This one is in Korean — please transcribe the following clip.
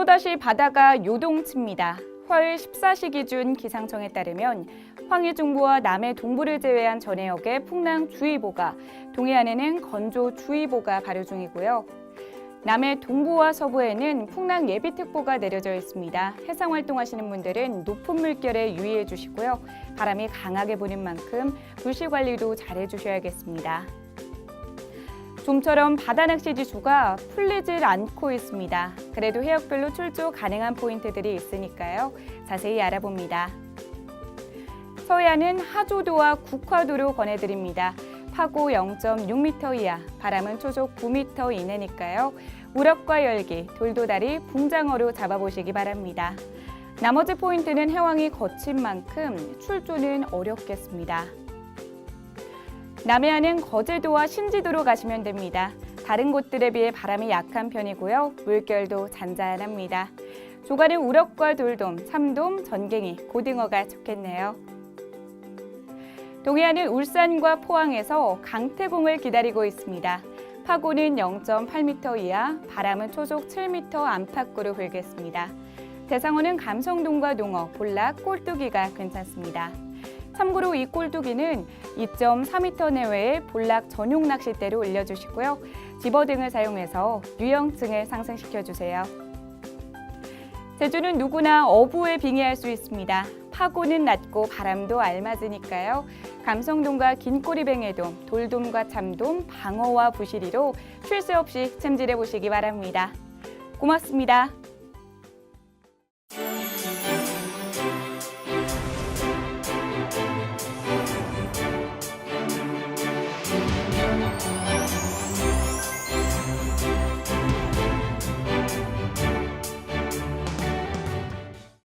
또다시 바다가 요동칩니다. 화요일 14시 기준 기상청에 따르면 황해 중부와 남해 동부를 제외한 전 해역에 풍랑주의보가, 동해안에는 건조주의보가 발효 중이고요. 남해 동부와 서부에는 풍랑 예비특보가 내려져 있습니다. 해상 활동하시는 분들은 높은 물결에 유의해 주시고요. 바람이 강하게 부는 만큼 불씨 관리도 잘해 주셔야겠습니다. 좀처럼 바다 낚시 지수가 풀리질 않고 있습니다. 그래도 해역별로 출조 가능한 포인트들이 있으니까요. 자세히 알아봅니다. 서해안은 하조도와 국화도로 권해드립니다. 파고 0.6m 이하, 바람은 초속 9m 이내니까요. 우럭과 열기, 돌도다리, 붕장어로 잡아보시기 바랍니다. 나머지 포인트는 해왕이 거친 만큼 출조는 어렵겠습니다. 남해안은 거제도와 신지도로 가시면 됩니다. 다른 곳들에 비해 바람이 약한 편이고요. 물결도 잔잔합니다. 조가는 우럭과 돌돔, 참돔, 전갱이, 고등어가 좋겠네요. 동해안은 울산과 포항에서 강태공을 기다리고 있습니다. 파고는 0.8m 이하, 바람은 초속 7m 안팎으로 불겠습니다. 대상어는 감성돔과 농어, 볼락, 꼴뚜기가 괜찮습니다. 참고로 이 꼴뚜기는 2.4m 내외의 볼락 전용 낚싯대로 올려주시고요. 집어 등을 사용해서 유형층을 상승시켜 주세요. 제주는 누구나 어부에 빙의할 수 있습니다. 파고는 낮고 바람도 알맞으니까요. 감성돔과 긴꼬리뱅에돔, 돌돔과 참돔, 방어와 부시리로 쉴 새 없이 챔질해 보시기 바랍니다. 고맙습니다.